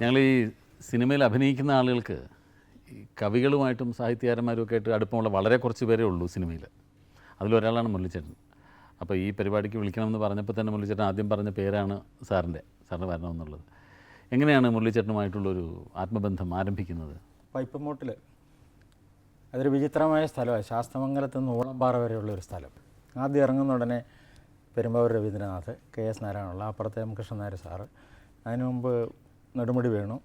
ഞങ്ങൾ ഈ സിനിമയിൽ അഭിനയിക്കുന്ന ആളുകൾക്ക് കവികളുമായിട്ടും സാഹിത്യകാരന്മാരും ഒക്കെ ആയിട്ട് അടുപ്പമുള്ള വളരെ കുറച്ച് പേരേ ഉള്ളൂ സിനിമയിൽ. അതിലൊരാളാണ് മുരളിച്ചേട്ടൻ. അപ്പോൾ ഈ പരിപാടിക്ക് വിളിക്കണമെന്ന് പറഞ്ഞപ്പോൾ തന്നെ മുരളിച്ചേട്ടൻ ആദ്യം പറഞ്ഞ പേരാണ് സാറിന്റെ സാറിന് വരണമെന്നുള്ളത്. എങ്ങനെയാണ് മുരളിച്ചേട്ടനുമായിട്ടുള്ളൊരു ആത്മബന്ധം ആരംഭിക്കുന്നത്? പൈപ്പ് മോട്ടിൽ അതൊരു വിചിത്രമായ സ്ഥലമാണ്. ശാസ്തമംഗലത്ത് നിന്ന് ഊളംപാറ വരെയുള്ള ഒരു സ്ഥലം. ആദ്യം ഇറങ്ങുന്ന ഉടനെ പെരുമ്പാവൂർ രവീന്ദ്രനാഥ് കെ എസ് നാരായണുള്ള അപ്പുറത്തെ എം കൃഷ്ണനായർ സാറ്. അതിനു മുമ്പ് നെടുമുടി വേണു.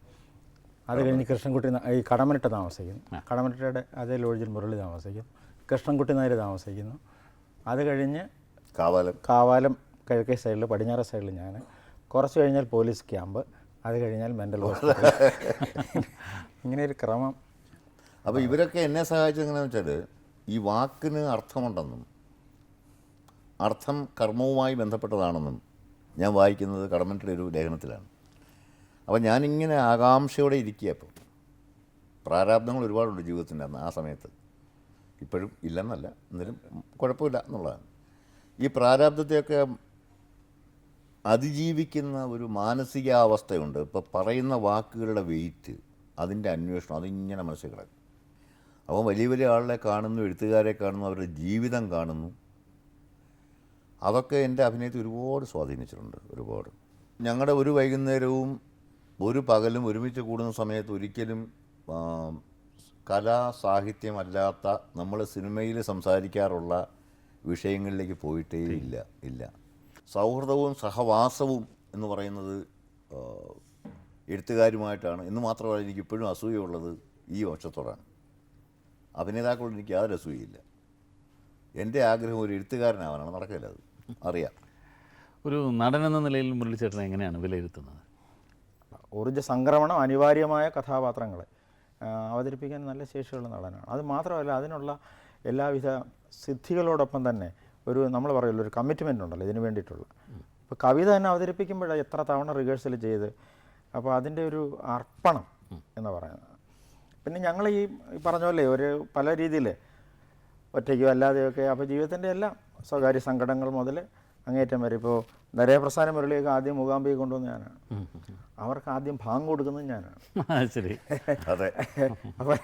അത് കഴിഞ്ഞ് കൃഷ്ണൻകുട്ടി ഈ കടമനിട്ട താമസിക്കുന്നു കടമനിട്ടയുടെ അതേ ലോഡ്ജിൽ മുരളി താമസിക്കുന്നു കൃഷ്ണൻകുട്ടി നായർ താമസിക്കുന്നു. അത് കഴിഞ്ഞ് കാവാലം. കാവാലം കിഴക്കേ സൈഡിൽ പടിഞ്ഞാറ സൈഡിൽ ഞാൻ. കുറച്ച് കഴിഞ്ഞാൽ പോലീസ് ക്യാമ്പ് അത് കഴിഞ്ഞാൽ മെന്റൽ ഹോസ്പിറ്റൽ. ഇങ്ങനെ ഒരു ക്രമം. അപ്പോൾ ഇവരൊക്കെ എന്നെ സഹായിച്ചത് എങ്ങനെയാണെന്ന് വെച്ചാൽ ഈ വാക്കിന് അർത്ഥമുണ്ടെന്നും അർത്ഥം കർമ്മവുമായി ബന്ധപ്പെട്ടതാണെന്നും ഞാൻ വായിക്കുന്നത് കടമന്റെ ഒരു ലേഖനത്തിലാണ്. അപ്പോൾ ഞാനിങ്ങനെ ആകാംക്ഷയോടെ ഇരിക്കുക ഇപ്പോൾ പ്രാരാബ്ദങ്ങൾ ഒരുപാടുണ്ട് ജീവിതത്തിന്റെ അന്ന് ആ സമയത്ത്. ഇപ്പോഴും ഇല്ലെന്നല്ല എന്നാലും കുഴപ്പമില്ല എന്നുള്ളതാണ്. ഈ പ്രാരാബ്ദത്തെയൊക്കെ അതിജീവിക്കുന്ന ഒരു മാനസികാവസ്ഥയുണ്ട്. ഇപ്പോൾ പറയുന്ന വാക്കുകളുടെ വെയിറ്റ് അതിന്റെ അന്വേഷണം അതിങ്ങനെ മനസ്സിൽ കിടക്കും. അപ്പോൾ വലിയ വലിയ ആളെ കാണുന്നു എഴുത്തുകാരെ കാണുന്നു അവരുടെ ജീവിതം കാണുന്നു. അതൊക്കെ എന്റെ അഭിനയത്തെ ഒരുപാട് സ്വാധീനിച്ചിട്ടുണ്ട് ഒരുപാട്. ഞങ്ങളുടെ ഒരു വൈകുന്നേരവും ഒരു പകലും ഒരുമിച്ച് കൂടുന്ന സമയത്ത് ഒരിക്കലും കലാ സാഹിത്യമല്ലാത്ത നമ്മൾ സിനിമയിൽ സംസാരിക്കാറുള്ള വിഷയങ്ങളിലേക്ക് പോയിട്ടേ ഇല്ല ഇല്ല. സൗഹൃദവും സഹവാസവും എന്ന് പറയുന്നത് എഴുത്തുകാരുമായിട്ടാണ്. എന്ന് മാത്രമല്ല എനിക്ക് ഇപ്പോഴും അസൂയുള്ളത് ഈ വർഷത്തോടാണ് അഭിനേതാക്കളോട് എനിക്ക് യാതൊരു അസൂയയില്ല. എന്റെ ആഗ്രഹം ഒരു എഴുത്തുകാരനാവാനാണ്. നടക്കില്ല അത്. അറിയാം. ഒരു നടൻ എന്ന നിലയിൽ മുരളിച്ചേട്ടനെ എങ്ങനെയാണ് വിലയിരുത്തുന്നത്? ഊർജ സംക്രമണം അനിവാര്യമായ കഥാപാത്രങ്ങളെ അവതരിപ്പിക്കാൻ നല്ല ശേഷിയുള്ള നടനാണ്. അത് മാത്രമല്ല അതിനുള്ള എല്ലാവിധ സിദ്ധികളോടൊപ്പം തന്നെ ഒരു നമ്മൾ പറയുമല്ലോ ഒരു കമ്മിറ്റ്മെന്റ് ഉണ്ടല്ലോ ഇതിന് വേണ്ടിയിട്ടുള്ള. ഇപ്പോൾ കവിത തന്നെ അവതരിപ്പിക്കുമ്പോഴാണ് എത്ര തവണ റിഹേഴ്സൽ ചെയ്ത് അപ്പോൾ അതിന്റെ ഒരു അർപ്പണം എന്ന് പറയുന്നത്. പിന്നെ ഞങ്ങൾ ഈ പറഞ്ഞ പോലെ ഒരു പല രീതിയിൽ ഒറ്റയ്ക്കോ അല്ലാതെയൊക്കെ അപ്പോൾ ജീവിതത്തിന്റെ എല്ലാം സ്വകാര്യ സങ്കടങ്ങൾ മുതൽ അങ്ങേറ്റം വരെ. ഇപ്പോൾ നരേപ്രസ്ഥാന മുരളിയൊക്കെ ആദ്യം മൂകാംബിയെ കൊണ്ടുവന്ന് ഞാനാണ്. അവർക്ക് ആദ്യം ഭാഗം കൊടുക്കുന്നത് ഞാനാണ്. ശരി. അതെ. അപ്പോൾ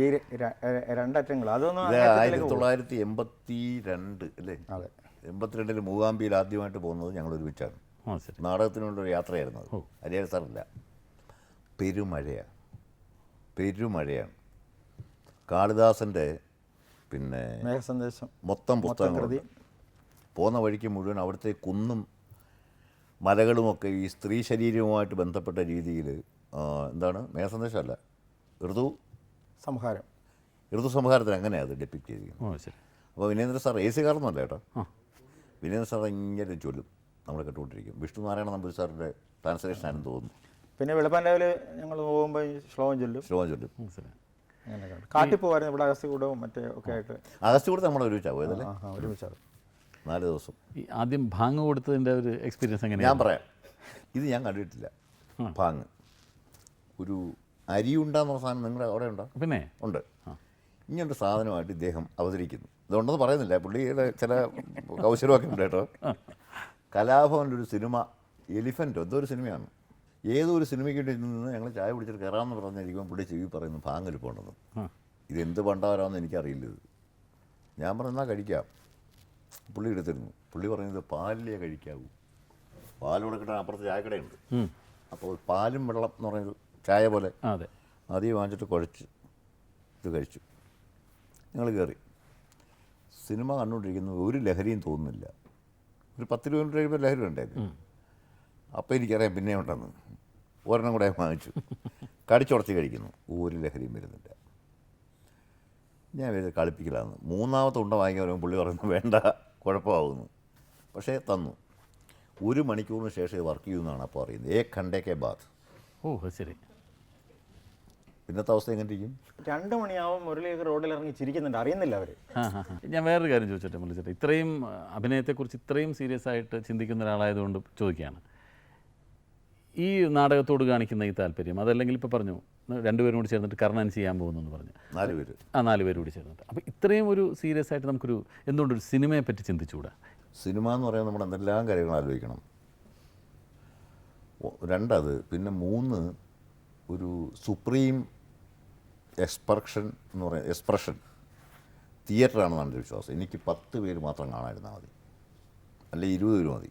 ഈ രണ്ടറ്റങ്ങൾ അതൊന്നും ആയിരത്തി തൊള്ളായിരത്തി എൺപത്തി രണ്ട് അല്ലേ? അതെ. എൺപത്തിരണ്ടിൽ മൂകാംബിയിൽ ആദ്യമായിട്ട് പോകുന്നത് ഞങ്ങൾ ഒരുമിച്ചാണ് നാടകത്തിനുള്ളൊരു യാത്രയായിരുന്നു അത്. ഹരിഹര സാറില്ല. പെരുമഴയാണ്. പെരുമഴയാണ്. കാളിദാസന്റെ പിന്നെ മൊത്തം പുസ്തകങ്ങളുണ്ട് പോകുന്ന വഴിക്ക് മുഴുവൻ അവിടുത്തെ കുന്നും മലകളുമൊക്കെ ഈ സ്ത്രീ ശരീരവുമായിട്ട് ബന്ധപ്പെട്ട രീതിയിൽ എന്താണ്? മേസന്ദേശമല്ല ഋതു? സംഹാരം. ഋതു സംഹാരത്തിൽ അങ്ങനെയാണ് അത് ഡെപ്പിക്റ്റ് ചെയ്തിരിക്കുന്നത്? ഓ ശരി. അപ്പോൾ വിനേന്ദ്ര സാർ എ സി കാർന്നല്ല കേട്ടോ. വിനേന്ദ്ര സാർ ഇങ്ങനെ ചൊല്ലും നമ്മൾ കേട്ടുകൊണ്ടിരിക്കും. വിഷ്ണു നാരായണ നമ്പൂരി സാറിന്റെ ട്രാൻസ്ലേഷൻ ആണെന്ന് തോന്നുന്നു. പിന്നെ വെളുപ്പാൻ രാവിലെ ഞങ്ങൾ പോകുമ്പോൾ ഈ ശ്ലോകം ചൊല്ലും. ശ്ലോകം ചൊല്ലും. കാട്ടിപ്പോവായിരുന്നു ഇവിടെ അഗസ്തികൂടവും മറ്റേ ഒക്കെ ആയിട്ട്. അഗസ്റ്റ് കൂടെ നമ്മൾ ഒരുമിച്ചാണ് പോയതല്ലേ ആ ആ ഒരുമിച്ചത് നാല് ദിവസം. ഈ ആദ്യം ഭാങ് കൊടുത്തതിന്റെ ഒരു എക്സ്പീരിയൻസ് ഞാൻ പറയാം. ഇത് ഞാൻ കണ്ടിട്ടില്ല. ഭാങ്. ഒരു അരി പറഞ്ഞ സാധനം നിങ്ങളുടെ അവിടെ ഉണ്ടോ? പിന്നെ? ഉണ്ട്. ഇങ്ങനൊരു സാധനമായിട്ട് ഇദ്ദേഹം അവതരിക്കുന്നു. ഇതുണ്ടെന്ന് പറയുന്നില്ല. പുള്ളിയുടെ ചില കൗശലമൊക്കെ ഉണ്ട് കേട്ടോ. കലാഭവന്റെ ഒരു സിനിമ എലിഫന്റോ എന്തോ ഒരു സിനിമയാണ്. ഏതോ ഒരു സിനിമയ്ക്ക് വേണ്ടി നിന്ന് ഞങ്ങൾ ചായ കുടിച്ചിട്ട് കയറാമെന്ന് പറഞ്ഞിരിക്കുമ്പോൾ പുള്ളി ചെവി പറയുന്നു ഭാങ്ങിൽ പോകണമെന്ന് ഇത് എന്ത് പണ്ടാവരാമെന്ന് എനിക്കറിയില്ല ഇത്. ഞാൻ പറഞ്ഞാൽ കഴിക്കാം. പുള്ളി എടുത്തിരുന്നു. പുള്ളി പറയുന്നത് പാലിലേ കഴിക്കാവൂ. പാൽ കൊടുക്കട്ടെ അപ്പുറത്ത് ചായക്കടയുണ്ട്. അപ്പോൾ പാലും വെള്ളം എന്ന് പറയുന്നത് ചായ പോലെ. അതെ. അതി വാങ്ങിച്ചിട്ട് കുഴച്ച് ഇത് കഴിച്ചു. ഞങ്ങൾ കയറി. സിനിമ കണ്ടുകൊണ്ടിരിക്കുന്നത് ഒരു ലഹരിയും തോന്നുന്നില്ല. ഒരു പത്ത് രൂപ കഴിയുമ്പോൾ ലഹരി ഉണ്ടായിരുന്നു. അപ്പോൾ എനിക്കറിയാം പിന്നെ ഉണ്ടെന്ന്. ഒരെണ്ണം കൂടെ വാങ്ങിച്ചു. കടിച്ചുടച്ച് കഴിക്കുന്നു. ഒരു ലഹരിയും വരുന്നില്ല. ഞാൻ കളിപ്പിക്കലാന്ന്. മൂന്നാമത്തെ ഉണ്ട വാങ്ങിക്കാൻ വരുമ്പോൾ പുള്ളി പറയുന്നു വേണ്ട. കുഴപ്പമാകുന്നു പക്ഷേ തന്നു. ഒരു മണിക്കൂറിന് ശേഷം ഇത് വർക്ക് ചെയ്യുമെന്നാണ് അപ്പോൾ അറിയുന്നത് ഏ ഖണ്ഡേ കെ ബാത്ത് ഓ ശരി. ഇന്നത്തെ അവസ്ഥ എങ്ങനെ ഇരിക്കും രണ്ട് മണിയാവും മുരളിയൊക്കെ റോഡിൽ ഇറങ്ങി ചിരിക്കുന്നുണ്ട്. അറിയുന്നില്ല അവർ. ഞാൻ വേറൊരു കാര്യം ചോദിച്ചോട്ടെ മുരളിച്ചേട്ടാ. ഇത്രയും അഭിനയത്തെക്കുറിച്ച് ഇത്രയും സീരിയസ് ആയിട്ട് ചിന്തിക്കുന്ന ഒരാളായതുകൊണ്ട് ചോദിക്കുകയാണ്. ഈ നാടകത്തോട് കാണിക്കുന്ന ഈ താല്പര്യം അതല്ലെങ്കിൽ ഇപ്പോൾ പറഞ്ഞു രണ്ടുപേരും കൂടി ചേർന്നിട്ട് കർണൻ ചെയ്യാൻ പോകുന്നു എന്ന് പറഞ്ഞു. നാല് പേര്. ആ നാല് പേര് കൂടി ചേർന്നിട്ട്. അപ്പോൾ ഇത്രയും ഒരു സീരിയസ് ആയിട്ട് നമുക്കൊരു എന്തുകൊണ്ടൊരു സിനിമയെ പറ്റി ചിന്തിച്ചുകൂടാ? സിനിമ എന്ന് പറയുന്നത് നമ്മൾ എന്തെല്ലാം കാര്യങ്ങൾ ആലോചിക്കണം. രണ്ടത് പിന്നെ മൂന്ന് ഒരു സുപ്രീം എക്സ്പ്രഷൻ എന്ന് പറയുന്നത് എക്സ്പ്രഷൻ തിയേറ്ററാണെന്നാണ് എന്റെ വിശ്വാസം. എനിക്ക് പത്ത് പേര് മാത്രം കാണാതിരുന്നാൽ മതി. അല്ലെങ്കിൽ ഇരുപത് പേര് മതി.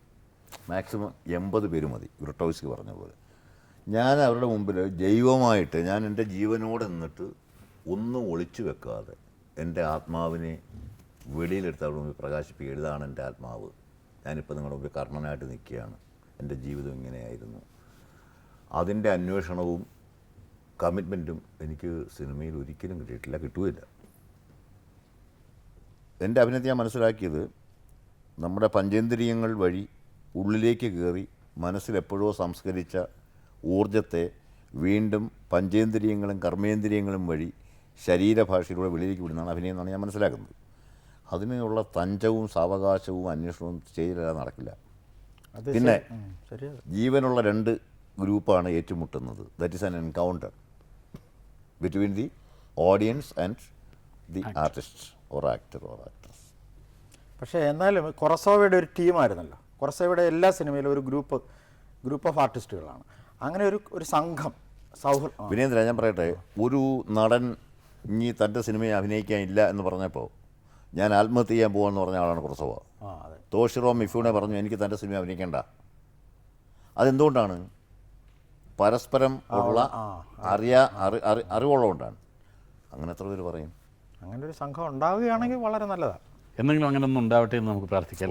മാക്സിമം എൺപത് പേര് മതി ഗ്രിട്ടോയ്സ്ക്ക് പറഞ്ഞ പോലെ. ഞാൻ അവരുടെ മുമ്പിൽ ജൈവമായിട്ട് ഞാൻ എന്റെ ജീവനോട് നിന്നിട്ട് ഒന്നും ഒളിച്ചു വെക്കാതെ എന്റെ ആത്മാവിനെ വെളിയിലെടുത്ത് അവരുടെ മുമ്പിൽ പ്രകാശിപ്പിക്കുക. ഇതാണ് എന്റെ ആത്മാവ്. ഞാനിപ്പോൾ നിങ്ങളുടെ മുമ്പിൽ കർണനായിട്ട് നിൽക്കുകയാണ്. എന്റെ ജീവിതം ഇങ്ങനെയായിരുന്നു. അതിന്റെ അന്വേഷണവും കമ്മിറ്റ്മെന്റും എനിക്ക് സിനിമയിൽ ഒരിക്കലും കിട്ടിയിട്ടില്ല കിട്ടുകയില്ല എന്റെ അഭിനയത്തെ ഞാൻ മനസ്സിലാക്കിയത് നമ്മുടെ പഞ്ചേന്ദ്രിയങ്ങൾ വഴി ഉള്ളിലേക്ക് കയറി മനസ്സിലെപ്പോഴോ സംസ്കരിച്ച ഊർജത്തെ വീണ്ടും പഞ്ചേന്ദ്രിയങ്ങളും കർമ്മേന്ദ്രിയങ്ങളും വഴി ശരീരഭാഷയിലൂടെ വെളിയിലേക്ക് വിടുന്നതാണ് അഭിനയം എന്നാണ് ഞാൻ മനസ്സിലാക്കുന്നത്. അതിനുള്ള തഞ്ചവും സാവകാശവും അന്വേഷണവും ചെയ്തില്ല നടക്കില്ല. പിന്നെ ജീവനുള്ള രണ്ട് ഗ്രൂപ്പാണ് ഏറ്റുമുട്ടുന്നത്. That is an encounter between the audience and the artist or actor or actress പക്ഷേ എന്നാലും കൊറസോവയുടെ ഒരു ടീമായിരുന്നല്ലോ. കൊറസോവയുടെ എല്ലാ സിനിമയിലും ഒരു ഗ്രൂപ്പ് ഗ്രൂപ്പ് ഓഫ് ആർട്ടിസ്റ്റുകളാണ്. അങ്ങനെ ഒരു ഒരു സംഘം സൗഹൃദം വിനേന്ദ്ര ഞാൻ പറയട്ടെ ഒരു നടൻ ഇനി തന്റെ സിനിമയെ അഭിനയിക്കാനില്ല എന്ന് പറഞ്ഞപ്പോൾ ഞാൻ ആത്മഹത്യ ചെയ്യാൻ പോകുമെന്ന് പറഞ്ഞ ആളാണ് കുറച്ചവ ആ അതെ. തോഷിറോ മിഫൂനെ പറഞ്ഞു എനിക്ക് തന്റെ സിനിമ അഭിനയിക്കേണ്ട. അതെന്തുകൊണ്ടാണ്? പരസ്പരം ഉള്ള അറിയാ അറി അറി- അറിവുള്ളതുകൊണ്ടാണ്. അങ്ങനെ എത്ര പേര് പറയും? അങ്ങനെ ഒരു സംഘം ഉണ്ടാവുകയാണെങ്കിൽ വളരെ നല്ലതാണ്. എന്തെങ്കിലും അങ്ങനെ ഒന്നും ഉണ്ടാവട്ടെ എന്ന് നമുക്ക് പ്രാർത്ഥിക്കാം